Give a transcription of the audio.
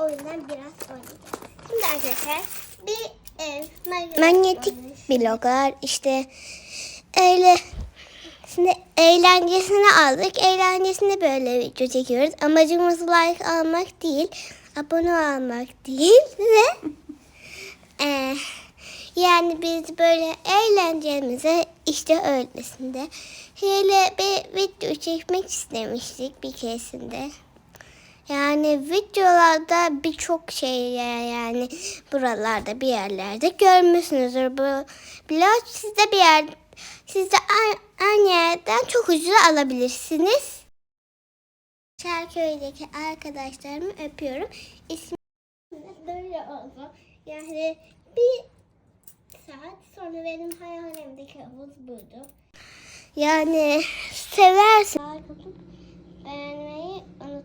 O yüzden biraz oynayacağız. Şimdi arkadaşlar bir ev magnet Manyetik olmuş. bloklar işte öyle Şimdi eğlencesini aldık. Eğlencesini böyle video çekiyoruz. Amacımız like almak değil, abone olmak değil ve eee, yani biz böyle eğlencemize işte öylesinde şöyle bir video çekmek istemiştik bir keresinde. Yani videolarda birçok şey yani buralarda bir yerlerde görmüşsünüzdür. Bu blog sizde bir yer siz de a- aynı yerden çok ucuz alabilirsiniz. Şarköy'deki arkadaşlarımı öpüyorum. İsmi böyle oldu. Yani bir saat sonra benim hayalimdeki havuz buydu. Yani seversin. Beğenmeyi unutmayın.